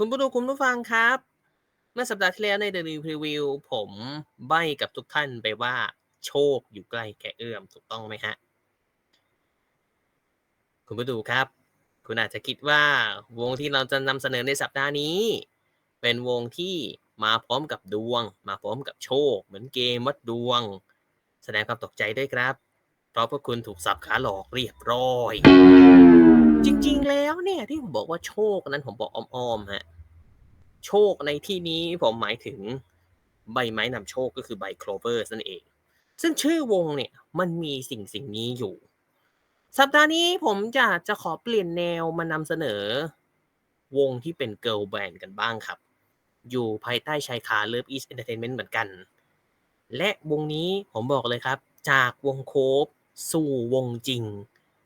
คุณผู้ดูคุณผู้ฟังครับ เมื่อสัปดาห์ที่แล้วใน The New Preview ผมใบ้กับทุกท่านไปว่าโชคอยู่ใกล้แค่เอื้อมถูกต้องไหมฮะ คุณผู้ดูครับ คุณอาจจะคิดว่าวงที่เราจะนำเสนอในสัปดาห์นี้ เป็นวงที่มาพร้อมกับดวง มาพร้อมกับโชค เหมือนเกมวัดดวง แสดงความตกใจด้วยครับ ราะพวกคุณถูกสับขาหลอกเรียบร้อย จริงๆแล้วเนี่ยที่ผมบอกว่าโชคนั้นผมบอกอ้อมๆฮะโชคในที่นี้ผมหมายถึงใบไม้นำโชคก็คือใบโคลเวอร์นั่นเอง ซึ่งชื่อวงเนี่ยมันมีสิ่งสิ่งนี้อยู่ สัปดาห์นี้ผมจะจะขอเปลี่ยนแนวมานำเสนอ วงที่เป็นเกิร์ลแบนด์กันบ้างครับ อยู่ภายใต้ชายคา Love Is Entertainment เหมือนกัน และวงนี้ผมบอกเลยครับ จากวงโคฟ สู่วงจริง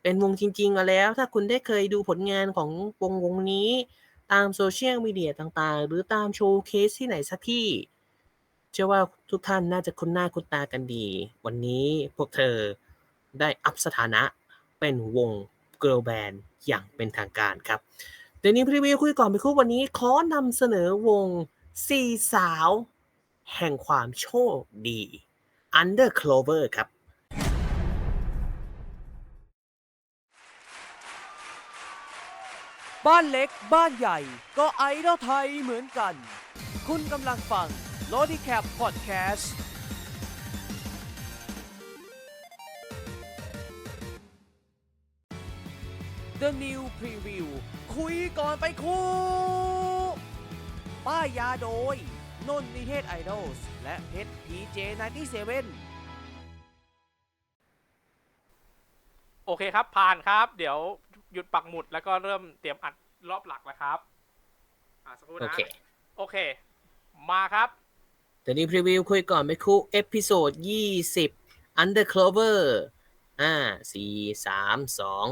เป็นวงจริง ๆ มาแล้ว ถ้าคุณได้เคยดูผลงานของวงวงนี้ ตามโซเชียลมีเดียต่างๆ หรือตามโชว์เคสที่ไหนสักที่ เชื่อว่าทุกท่านน่าจะคุ้นหน้าคุ้นตากันดี วันนี้พวกเธอได้อัพสถานะเป็นวงเกิร์ลแบนด์อย่างเป็นทางการครับเดี๋ยวนี้พรีวิวคุยก่อนไปคู่วันนี้ขอนำเสนอวงสี่สาว แห่งความโชคดี Under Clover ครับ บ้านเล็กบ้านใหญ่ ก็ไอดอลไทยเหมือนกัน คุณกำลังฟัง l o d i c a p Podcast The New Preview คุยก่อนไปคู่ ป้ายยาโดย นนนิเทศไอดอลและเพชรพีเจ97โอเคครับผ่านครับ เดี๋ยว หยุดปักหมุดแล้วก็เริ่มเตรียมอัดรอบหลักแล้วครับ อ่าสักครู่โอนะเค โอเค มาครับ เดี๋ยวนี้พรีวิวคุยก่อนไปคู่เอพิโซด20 Under Clover อ่าสี่สามสอง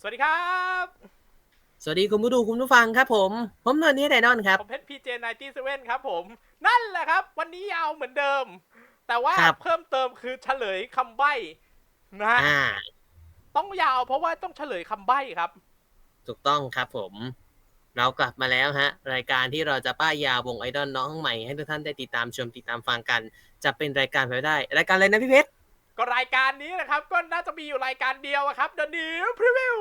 สวัสดีครับ สวัสดีคุณผู้ดูคุณผู้ฟังครับผม ผมนนท์นี่ไดนอนครับ ผมเพชรพีเจไนตี้เซเว่นครับผม นั่นแหละครับ วันนี้ยาวเหมือนเดิม แต่ว่าครับ เพิ่มเติมคือเฉลยคำใบ้นะฮะ อ่า ต้องยาวเพราะว่าต้องเฉลยคำใบ้ครับ ถูกต้องครับผม เรากลับมาแล้วฮะ รายการที่เราจะป้ายยาวงไอดอลน้องใหม่ให้ทุกท่านได้ติดตามชมติดตามฟังกัน จะเป็นรายการไปได้ รายการอะไรนะพี่เพชรก็รายการนี้นะครับ ก็น่าจะมีอยู่รายการเดียวอะครับ The New Preview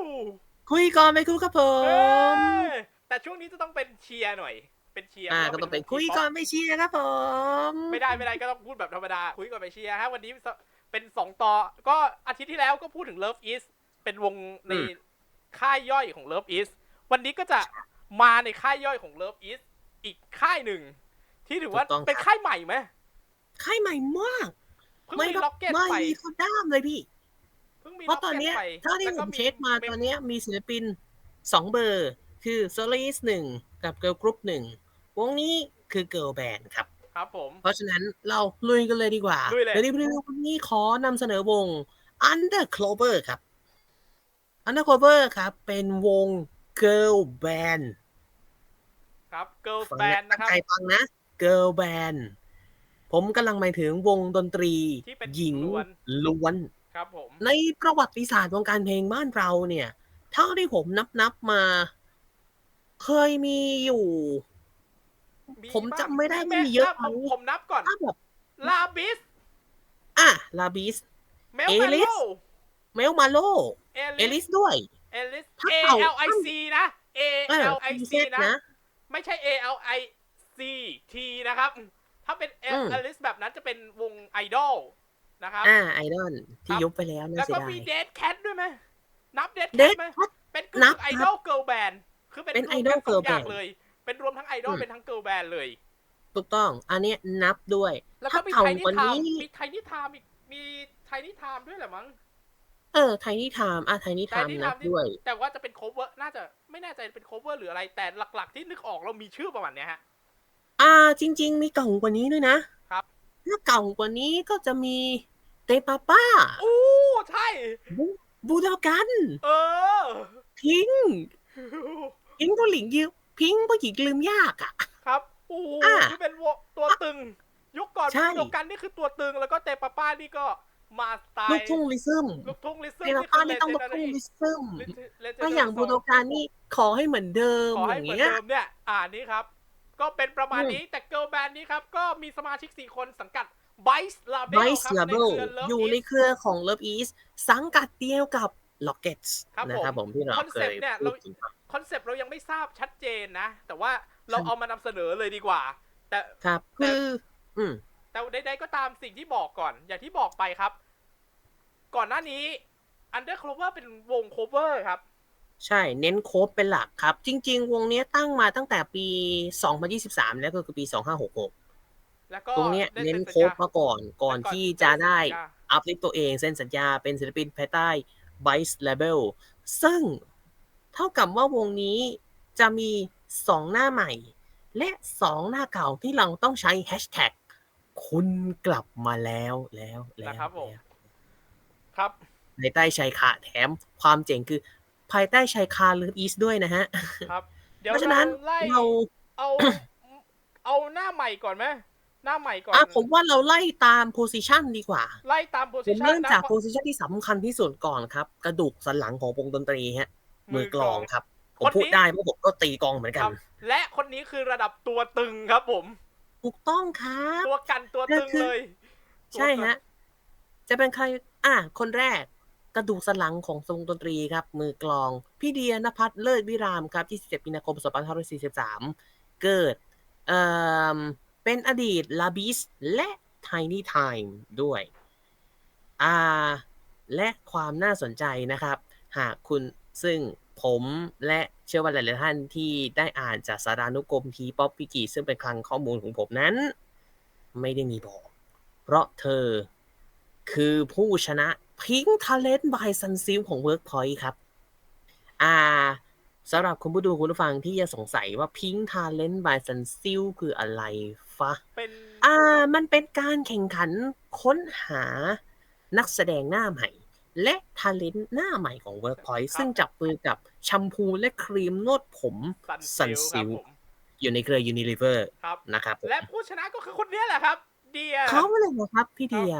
คุยก่อนไปคู่ครับผเอ้มยแต่ช่วงนี้จะต้องเป็นเชียร์หน่อย เป็นเชียร์อ่าพก็ราะว่าต้องเป็นวงคุย K-pop ก่อนไม่เชียร์ครับผม ไม่ได้ไม่ได้ก็ต้องพูดแบบธรรมดาคุยก่อนไปเชียร์ฮะวันนี้ เป็นสองต่อ ก็อาทิตย์ที่แล้วก็พูดถึง Love Is เป็นวงในค่ายย่อยของ Love Is วันนี้ก็จะมาในค่ายย่อยของ Love Is อีกค่ายหนึ่ง ที่ถือว่าเป็นค่ายใหม่ไหมค่ายใหม่มากเพิ่งไม่มีครับล็อกเก็ตไม่ไปมีคนด้ามเลยพี่เพิ่งมีเพราะตอนเนี้ย Rocket ไปถ้าที่แล้วผก็มเช็คมาตอนเนี้ยมีศิลปินสองเบอร์ คือ s o l i s หนึ่งกับ Girl Group หนึ่งวงนี้คือ Girl Band ครับ ครับผม เพราะฉะนั้นเราลุยกันเลยดีกว่าลุยเลยดี๋วนี้พรีวิววันนี้ขอนำเสนอวง Under Clover ครับ Under Clover ครับ เป็นวง Girl Band ครับ Girls ฟัง Band นะครับตั้งใจฟังนะ Girl Band ผมกำลังหมายถึงวงดนตรีที่เป็นหญิงล้วน ล้วน ครับผม ในประวัติศาสตร์วงการเพลงบ้านเราเนี่ย เท่าที่ผมนับนับๆมา เคยมีอยู่ ผมจำไม่ได้ว่ามีเยอะผไหมมผมนับก่อนถ้าแบบลาบิส อะลาบิส เมลเอเมลิโลสเมลมาโล เอเอลิลิสสด้วย เอลิสถ้า A เก่า L I C นะ A เออ L I พี C เซตนะนะ ไม่ใช่ A L I C T นะครับ ถ้าเป็นอืมเอลิสแบบนั้นจะเป็นวงไอดอลนะครับ อ่าไอดอลที่ครับยุบไปแล้วนะแล้วเสียก็ดามียเดดแคทด้วยไหมนับเดดแคเดทดไหมพัดเป็นนับไอดอลเกิร์ลแบนด์คือเป็นเป็นรวม idol ทั้งสอง girl อย่าง band เลย เป็นรวมทั้งไอดอลอืมเป็นทั้งเกิร์ลแบนด์เลย ถูกต้อง อันเนี้ยนับด้วย แล้วก็ถ้ามีเก่าไทนิกว่าทามนี้มีไทนิทามอีกมีไทนิทามด้วยแหละมั้งเออไทนี่ไทม์อะไทนี่ไทม์ Tiny นับ Time นี่ด้วย แต่ว่าจะเป็น cover น่าจะไม่แน่ใจเป็น cover หรืออะไร แต่หลักๆที่นึกออกเรามีชื่อประมาณเนี้ยฮะ อ่า จริง ๆ มีเก่ากว่านี้ด้วยนะครับถ้าเก่ากว่านี้ก็จะมีเตปาป้าอู้ใช่บูบูดากัน เออพิงค์พิงค์ผู้หญิงยืม พิงผู้หญิงลืมยากอะ ครับอู้อ่เป็นวงตัวตึง ยุคก่อนใช่ เดียวกันนี่คือตัวตึงแล้วก็เตปาป้านี่ก็มาสไตล์ลูกทุ่งลิซึมลูกทุ่งลิซึมเตปาป้านี่ต้องลูกทุ่งลิซึมถ้าอย่างบูโดการนี่ขอให้เหมือนเดิมขออให้ย่างเหมือนเงี้ย เดิมเนี่ย อ่านี้ครับ ก็เป็นประมาณอืม นี้แต่เกิร์ลแบนด์นี้ครับ ก็มีสมาชิก 4 คนสังกัด Vice Label ไ i ครับซ์ Label ในเครือ Love อยู่ใน Is เครือของ Love East สังกัดเดียวกับ Rockets ครับนะครับผผมมที่เราคอนเคเซ็ปยต์เนี่ยพูเราดถึงครับคอนเซปต์เรายังไม่ทราบชัดเจนนะ แต่ว่าเราครับเอามานำเสนอเลยดีกว่า แต่ครับคืออืมแต่ใดๆก็ตามสิ่งที่บอกก่อน อย่างที่บอกไปครับ ก่อนหน้านี้ Undercover เป็นวง cover ครับ ใช่ เน้นโคบเป็นหลักครับ จริง ๆ วงเนี้ยตั้งมาตั้งแต่ปี 2023 แล้วก็คือปี 2566แล้วก็ตรงเนี้ยได้เน้นซ็โคสัญบญามาก่อนก่อนแล้วที่จะได้เซ็นสัญญาอัพลิฟตัวเองเซ็นสัญญาเป็นศิลปินภายใต้ Vice Label ซึ่งเท่ากับว่าวงนี้จะมี 2 หน้าใหม่ และ 2 หน้าเก่าที่เราต้องใช้แฮชแท็กคุณกลับมาแล้วแล้วแล้วนะครับผมแล้วครับภายใต้ชายคาแถมความเจ๋งคือ ภายใต้ชายคาลืมอีสด้วยนะฮะ ครับเดี๋ยวเพราะฉะนั้นไล่เราเอา เอาหน้าใหม่ก่อนไหม หน้าใหม่ก่อนอะผมว่าเราไล่ตามโพซิชันดีกว่า ไล่ตามโพผซิมชันเริ่มนะจากโพซิชันที่สำคัญที่สุดก่อนครับ กระดูกสันหลังของวงดนตรีฮะ มือกลองครับ ผมคนนี้พูดได้เพราะผมก็ตีกลองเหมือนคกันรับและคนนี้คือระดับตัวตึงครับผม ถูกต้องครับ ตัวกันตัวตึงก็คือเลย ใช่ฮะ จะเป็นใคร อะคนแรกกระดูกสันหลังของวงดนตรีครับ มือกลอง พี่เดียนภัทรเลิศวิรามครับ 27มีนาคม2543 เกิด เอ่อ เป็นอดีตลาบิสและ Tiny Time ด้วยอ่าและความน่าสนใจนะครับ หากคุณซึ่งผมและเชื่อว่าหลายๆท่านที่ได้อ่านจากสารานุกรมทีป๊อปพิกิซึ่งเป็นคลังข้อมูลของผมนั้น ไม่ได้มีบอก เพราะเธอคือผู้ชนะ Pink Talent by Sunsil ของ Workpoint ครับ อ่าสำหรับคุณผู้ดูคุณผู้ฟังที่ยังสงสัยว่า Pink Talent by Sunsil คืออะไร ฟะเป็นอ่า มันเป็นการแข่งขันค้นหานักแสดงหน้าใหม่ และทาเลนต์หน้าใหม่ของ Workpoint ซึ่งจับมือกับแชมพูและครีมนวดผมสันซิล Sunsil ครับผมอยู่ในเครือ Unilever ครับนะครับผมและผู้ชนะก็คือคนเนี้ยแหละครับ เดียเขาเลยเหรอครับ พี่เดีย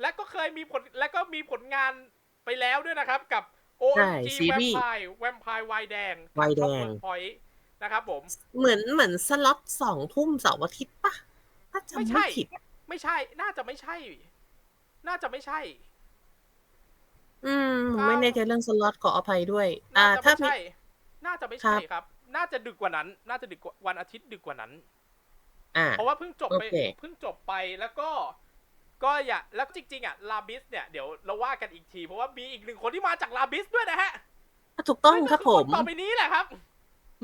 และก็เคยมีผลและก็มีผลงานไปแล้วด้วยนะครับ กับใช่ OMG ซีแวรีมส์ไพร์แวมไพร์ไวแดงไวน์แดงพอย นะครับผม เหมือนเหมือนสล็อตสองทุ่มเสาร์อาทิตย์ปะถ้าจำไม่ไม่ใช่ผิดไม่ใช่ น่าจะไม่ใช่ น่าจะไม่ใช่ อืมผมอ้าวไม่แน่ใจเรื่องสล็อตขออภัยด้วย อ่าน่าจะถ้าไม่มีใช่ น่าจะไม่ใช่ครับ น่าจะดึกกว่านั้น น่าจะดึกกว่าวันอาทิตย์ดึกกว่านั้น อ่า เพราะว่าเพิ่งจบไปโอเคเพิ่งจบไปแล้วก็ ก็อย่า แล้วจริง ๆ อะ ลาบิสเนี่ย เดี๋ยวเราว่ากันอีกที เพราะว่ามีอีกหนึ่งคนที่มาจากลาบิสด้วยนะฮะ ถูกต้องครับนั่นผก็อมนต่อไปนี้แหละครับ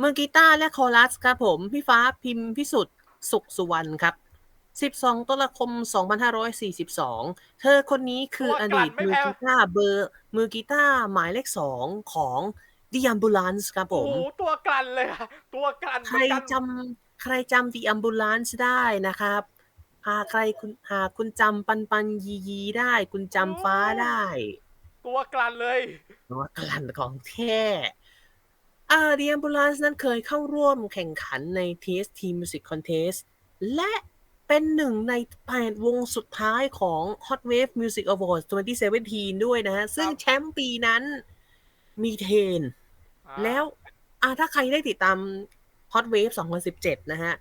มือกีตาร์และคอรัสครับผม พี่ฟ้าพิมพ์พิสุทธิ์สุขสุวรรณครับ 12ตุลาคม 2542 เธอคนนี้คือตัวอกดีลั่ตนไม่มือแพ้กีตาร์เบอร์ มือกีตาร์หมายเลขสองของ The Ambulance ครับผโอ้มโหตัวกลั่นเลยค่ะตัวกลั่นใครเหมือนกันจำใครจำ The Ambulance ได้นะครับหากใครคุณหากคุณจำปันปันยียีได้ คุณจำฟ้าได้ ตัวกลั่นเลยว่ากลั่นของแท้ อ่า The Ambulance นั้นเคยเข้าร่วมแข่งขันใน TST Music Contest และเป็นหนึ่งใน8วงสุดท้ายของ Hot Wave Music Awards 2017 ด้วยนะฮะ ซึ่งครับแชมป์ปีนั้นมีเทนอ่าแล้วอ่าถ้าใครได้ติดตาม Hot Wave 2017 นะฮะ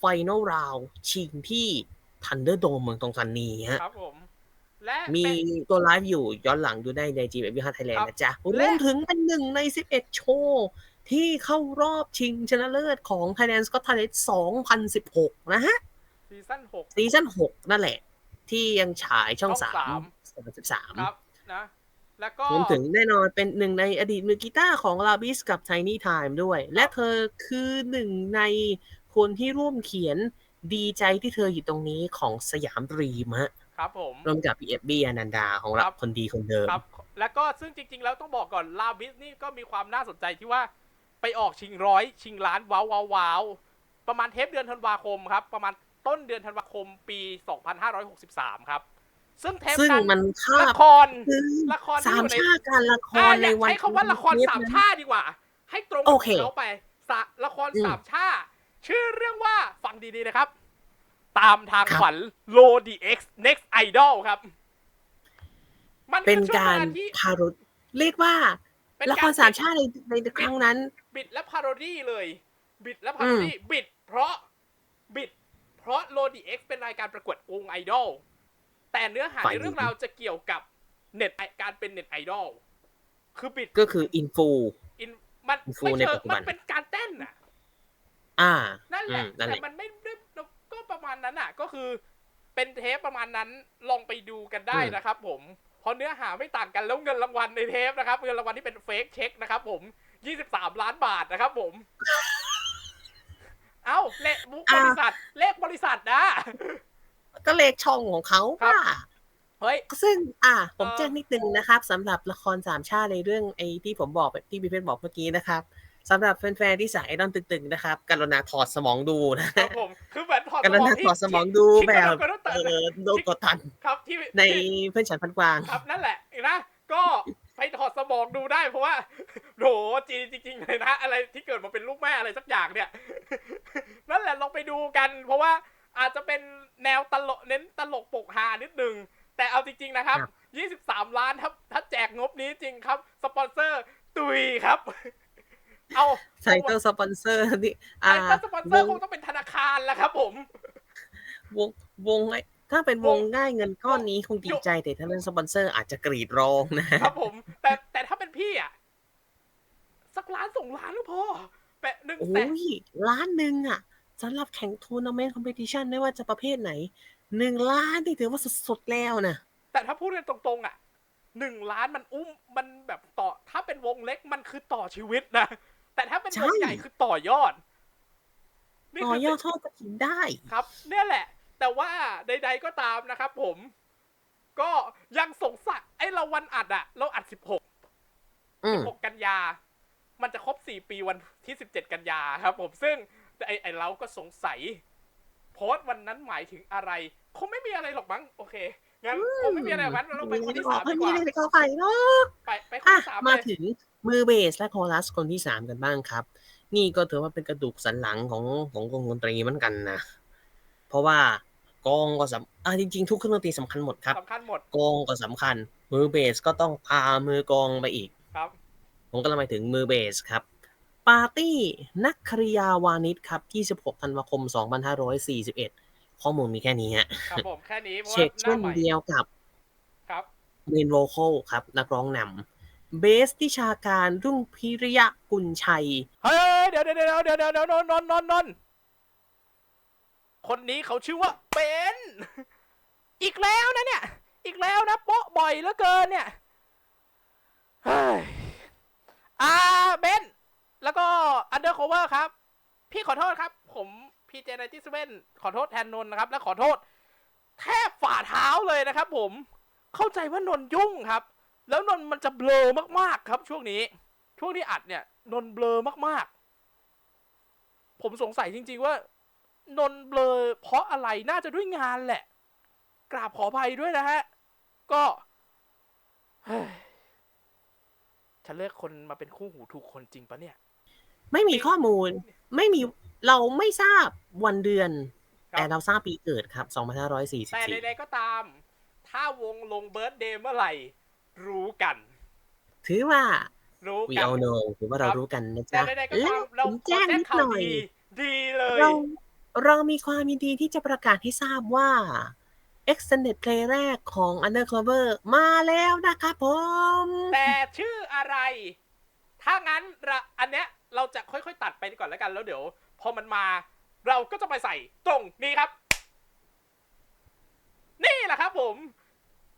Final Round ชิงที่ Thunderdome เมืองตองซันนีฮะครับผมและมีเป็นตัวไลฟ์อยู่ย้อนหลังดูได้ใน g m 5 Thailand ครับนะจ๊ะรและวมถึงเป็นหนึ่งใน 11 โชว์ ที่เข้ารอบชิงชนะเลิศของ Thailand Scott Talent 2016 นะฮะ ซีซั่นหกซีซั่น6นั่นแหละ ที่ยังฉายช่องช่องสาม3ครับนะแล้วก็2013รวมถึงแน่นอนเป็นหนึ่งในอดีตมือกีตาร์ของ l a b i s กับ Tiny Time ด้วย และเธอคือหนึ่งในคนที่ร่วมเขียนดีใจที่เธออยู่ตรงนี้ของสยามดรีมฮะครับผมรวมกับ p f b อนันดาของเราครับคนดีคนเดิมครับ แล้วก็ซึ่งจริง ๆ แล้วต้องบอกก่อนลาบิสนี่ก็มีความน่าสนใจที่ว่า ไปออกชิงร้อยชิงล้านว้าวว้าวว้าวประมาณเทปเดือนธันวาคมครับ ประมาณต้นเดือนธันวาคมปี 2563 ครับ ซึ่งเทปซึ่งนั้นมันคาละบครคือละครที่สาอมยู่ในชาติการละคอ่ารอในยากวันใช้คำว่าละครเทปสามนั้นชาดีกว่า ให้ตรงโอกับเคเขาไปสะละครอืมสามชาชื่อเรื่องว่าฟังดีๆนะครับ ตามทางครับฝันโลดีเอ็กซ์ next idol ครับ มันเป็นคือช่วงการวลที่พารุเรียกว่า เป็นละครสามชาติในในครั้งนั้น บิดและพาโรดี้เลย บิดและพาโรดี้บิด เพราะบิด เพราะโลดีเอ็กซ์เป็นรายการประกวดวงไอดอลแต่เนื้อหาฝ่าในยหญิงเรื่องราวจะเกี่ยวกับเน็ตไอการเป็นเน็ตไอดอลคือบิดก็คืออินฟูอินมันอินฟูไม่ในเชิปังจจุบัมันนเป็นการเต้นน่ะ อ่า นั่นแหละอืมนั่นแหแต่ละมันไม่ได้ก็ประมาณนั้นอะ ก็คือเป็นเทปประมาณนั้นลองไปดูกันได้นะครับผม เพราะเนื้อหาไม่ต่างกันแล้วเงินรางวัลในเทปนะครับเงินรางวัลที่เป็นเฟกเช็คนะครับผม23ล้านบาทนะครับผม เอ้าเลขบริษัท เลขบริษัทนะ ก็เลขช่องของเขาครับค่ะเฮ้ยซึ่ง อ่าผมเออแจ้งนิดนึงนะครับสำหรับละครสามชาติในเรื่องไอ้ที่ผมบอกที่พี่เพชรบอกเมื่อกี้นะครับ สำหรับแฟนๆที่สายไอดอลตึงๆนะครับกรุณาถอดสมองดูนะครับผมคือเหมือนถอดกรุณาถอดสมองดูที่แบบที่กรุณาถอดเออโดนกดทันครับที่ในที่เพื่อนฉันพันกวางครับนั่นแหละนะก็ไปถอดสมองดูได้เพราะว่าโหจีนจริงๆเลยนะอะไรที่เกิดมาเป็นลูกแม่อะไรสักอย่างเนี่ย นั่นแหละลองไปดูกัน เพราะว่าอาจจะเป็นแนวตลกเน้นตลกปกฮานิดนึง แต่เอาจริง ๆนะครับครับ23 ล้านถ้าถ้าแจกงบนี้จริงครับ สปอนเซอร์ตุยครับ เอาไทเติลสปอนเซอร์นี่ไอ้อ่าถ้าสปอนเซอร์วคงงต้องเป็นธนาคารแล้วครับผม วงวงไอ้ถ้าเป็นววงงง่ายเงินก้อนนี้คงดีใจแต่ถ้าเป็นสปอนเซอร์อาจจะกรีดร้องนะครับผม แต่แต่ถ้าเป็นพี่อะสักล้านสองล้านก็พอแปะหนึ่งโอ้แสนยล้านหนึ่งอะสำหรับแข่งทัวร์นาเมนต์คอมเพติชันไม่ว่าจะประเภทไหนหนึ่งล้านนี่ถือว่าสุดๆแล้วนะแต่ถ้าพูดกันตรงๆ อะหนึ่งล้านมันอุ้มมันแบบต่อ ถ้าเป็นวงเล็กมันคือต่อชีวิตนะ แต่ถ้าเป็นวงใหญ่คือต่อยอดนี่ต่อคืยอดทอดกระถินได้ครับ เนี่ยแหละ แต่ว่าใด ๆก็ตามนะครับ ผม ก็ยังสงสัยไอ้เราวันอัดอะเราอัดสิบหกอืม6กันยา มันจะครบ4ปีวันที่17กันยาครับ ผมซึ่งไอไอเราก็สงสัย โพสต์วันนั้นหมายถึงอะไรคงไม่มีอะไรหรอกมั้งโอเคงั้นคงไม่มีอะไรหรอกงั้นเราไปคนที่สามไม่ดีกมีว่าอะไรเข้าไปเนาะไปไปคนอะที่สามมาเลยถึง มือเบสและคอรัสคนที่สามกันบ้างครับ นี่ก็ถือว่าเป็นกระดูกสันหลังของของวงดนตรีเหมือนกันนะ เพราะว่ากองก็สำอะจริงๆ ทุกเครื่องดนตรีสำคัญหมดครับสำคัญหมดกองก็สำคัญ มือเบสก็ต้องพามือกองไปอีกครับ ผมก็เลยมาถึงมือเบสครับปาร์ตี้นักคริยาวานิชครับ 26ธันวาคม 2541 ข้อมูลมีแค่นี้ฮะครับผมแค่นี้เพราะเช็ว่าคหน้าเช่นใหม่เดียวกับครับเมนโวคอลครับ นักร้องนำ เบสทิชาการรุ่งพิริยะกุลชัย เฮ้ยเดี๋ยวเดี๋ยวเดี๋ยวเดี๋ยวเดี๋ยวเดี๋ยวนนนนนนคนนี้เขาชื่อว่าเบนอีกแล้วนะเนี่ย อีกแล้วนะโป๊ะบ่อยเหลือเกินเนี่ยเฮ้ยอ่าเบนแล้วก็ Undercover ครับ พี่ขอโทษครับ ผมพีเจนที่เว่นขอโทษแทนนนนะครับ และขอโทษ แทบฝ่าเท้าเลยนะครับผมเข้าใจว่านนยุ่งครับ แล้วนนท์มันจะเบลอมากๆครับ ช่วงนี้ ช่วงที่อัดเนี่ย นนท์เบลอมากๆ ผมสงสัยจริง ๆ ว่า นนท์เบลอเพราะอะไรน่าจะด้วยงานแหละ กราบขออภัยด้วยนะฮะ ก็เฮ้ยฉันเลือกคนมาเป็นคู่หูถูกคนจริงปะเนี่ย ไม่มีข้อมูล ไม่มีเราไม่ทราบวันเดือนครับแต่เราทราบปีเกิดครับแต่2544ใดๆก็ตาม ถ้าวงลงเบิร์ดเดย์เมื่อไหร่ รู้กัน ถือว่า รู้ we กัน all know ถือว่าเราครับรู้กันนะแต่จ๊ะใดๆก็และตามเราผมขอแจ้งแจ้งนิดข่าหวน่อยดีดีเลย เราเรามีความยินดีที่จะประกาศให้ทราบว่า extended play แรกของ Undercover มาแล้วนะครับผม แต่ชื่ออะไร ถ้างั้นเราอันเนี้ยเราจะค่อยๆตัดไปก่อนแล้วกันแล้วเดี๋ยว พอมันมา เราก็จะไปใส่ตรงนี้ครับ นี่แหละครับผม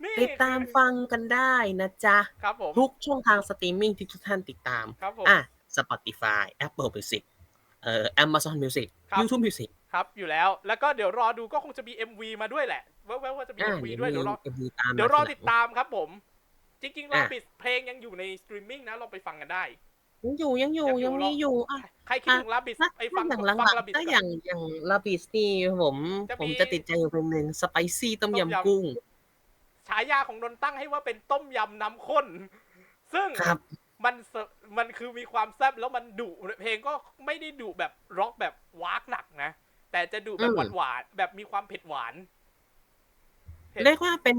นี่ติดตามฟังกันได้นะจ๊ะ ครับผมทุกช่องทางสตรีมมิ่งที่ทุกท่านติดตามครับผมอะ Spotify Apple Music เอ่อ Amazon Music ครับ YouTube Music ครับอยู่แล้วแล้วก็เดี๋ยวรอดูก็คงจะมี MV มาด้วยแหละว่าว่าว่าจะมีอ่า MV เดี๋ยวด้วยมีเดี๋ยวรอ MV ตามเดี๋ยวรอมาทีหลังติดตามครับผม จริงๆรออะปิดเพลงยังอยู่ในสตรีมมิ่งนะลองไปฟังกันได้ยังอยู่ยังอยู่ยังอยู่ยังมีอยู่อะใครคิดถึงลาบิสถ้าไปฟังอย่างหลังฟังลาบิสๆถ้าอย่างอย่างลาบิสนี่ผมจะมีผมจะติดใจอยู่เพลงหนึ่งสไปซี่ต้มต้มยำยำกุ้ง ฉายาของนนท์ตั้งให้ว่าเป็นต้มยำน้ำข้น ซึ่งครับมันเสมันคือมีความแซ่บแล้วมันดุเพลงก็ไม่ได้ดุแบบร็อกแบบวากหนักนะ แต่จะดุแบบอืหวามนหวานๆแบบมีความเผ็ดหวานเผ็ดเรียกว่าเป็น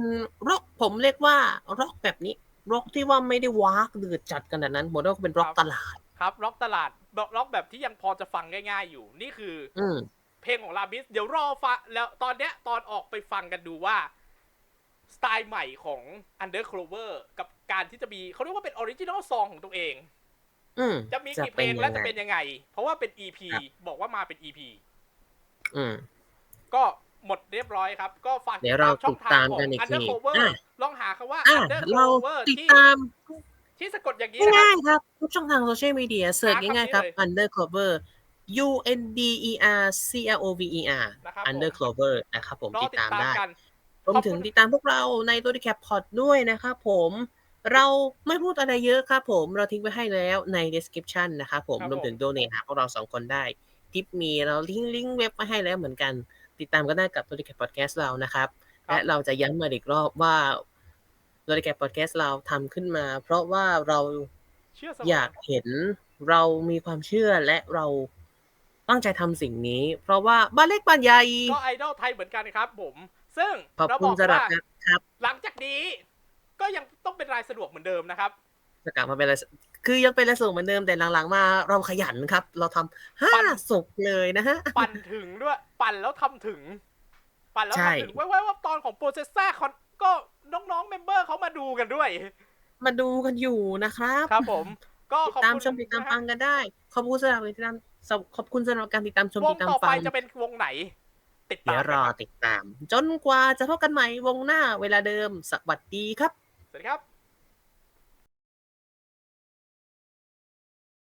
ร็อกผมเรียกว่าร็อกแบบนี้ร็อกที่ว่าไม่ได้วากเดือดจัดขนาดนั้นผมว่าเป็นร็อกครับตลาด ครับร็อกตลาดร็อกแบบที่ยังพอจะฟังง่าย ๆ อยู่ นี่คือ อืมเพลงของลาบิส เดี๋ยวรอฟังแล้วตอนเนี้ยตอนออกไปฟังกันดูว่า สไตล์ใหม่ของ Underclover กับการที่จะมีเขาเรียกว่าเป็นออริจินอลซองของตัวเองอืมจะมีกี่เพลงจะเป็นยังไงและจะเป็นยังไง เพราะว่าเป็น EP ครับบอกว่ามาเป็น EP อืม ก็หมดเรียบร้อยครับ ก็ฝากเดี๋ยวเราช่องทางของติดตามกันอีกที Undercover อะลองหาคำว่าอะเรา Undercover ติดที่ตามที่สะกดอย่างนี้นะครับง่ายๆครับ ทุกช่องทางโซเชียลมีเดียเสิร์ชหาคำนี้ง่ายๆครับเลย undercover u n d e r c l o v e r นะครับผม undercover นะครับผมรอติดติดตามตามได้กัน รวมถึงขอบคุณติดตามพวกเราในตัวดีแคปพอดด้วยนะครับผมเราไม่พูดอะไรเยอะครับผมเราทิ้งไว้ให้แล้วใน description นะครับผมครับผมรวมถึงโดเนทหาพวกเราสองคนได้ ทิปมีเราลิงก์ลิงก์เว็บมาให้แล้วเหมือนกัน ติดตามกันได้กับตัวดีแคปพอดแคสต์เรานะครับ และเราจะย้ำมาอีกรอบว่าตัวดีแคปพอดแคสต์เราทำขึ้นมา เพราะว่าเราเชื่อเสมอยากเห็นเรามีความเชื่อและเราตั้งใจทำสิ่งนี้ เพราะว่าบ้านเล็กบ้านใหญ่ก็ไอดอลไทยเหมือนกันครับผม ซึ่งขอบเราคุบณอกสำหรับว่าการครับหลังจากนี้ ก็ยังต้องเป็นรายสะดวกเหมือนเดิมนะครับจะกลับมาเป็นอะไรคือยังเป็นอะไรส่งเหมือนเดิมแต่หลังๆมาเราขยันครับ เราทำห้าปั่นสุกเลยนะฮะ ปั่นถึงด้วย ปั่นแล้วทำถึง ปั่นแล้วใช่ทำถึงไว้ไว้ว่าตอนของโปรเซสซ่าก็น้องๆเมมเบอร์เขามาดูกันด้วย มาดูกันอยู่นะครับ ครับผม ก็ติดขอบตามคุณชมติดตามนะฮะฟังกันได้ขอบคุณสำหรับติดตามขอบคุณสำหรับการติดตามชมวติงดตามต่อฟัไปงจะเป็นวงไหน ติดเดี๋ตายมวรอกันครับติดตาม จนกว่าจะพบกันใหม่วงหน้าเวลาเดิม สวัสดีครับ สวัสดีครับ